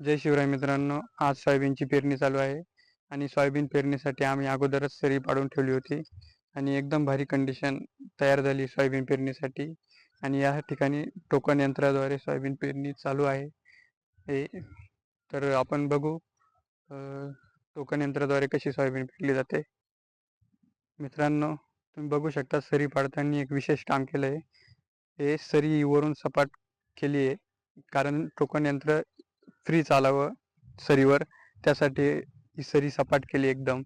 जय शिवराय मित्रांनो आज सोयाबीनची पेरणी चालू आहे आणि सोयाबीन पेरणीसाठी आम्ही अगोदरच सरी पाडून ठेवली होती आणि एकदम भारी कंडिशन तयार झाली सोयाबीन पेरणीसाठी आणि या ठिकाणी टोकन यंत्राद्वारे सोयाबीन पेरणी चालू आहे. हे तर आपण बघू टोकन यंत्राद्वारे कशी सोयाबीन पेरली जाते. मित्रांनो तुम्ही बघू शकता सरी पाडताना एक विशेष काम केलं आहे हे सरी वरून सपाट केली आहे कारण टोकन यंत्र फ्री चालावं सरीवर. त्यासाठी ही सरी सपाट केली एकदम.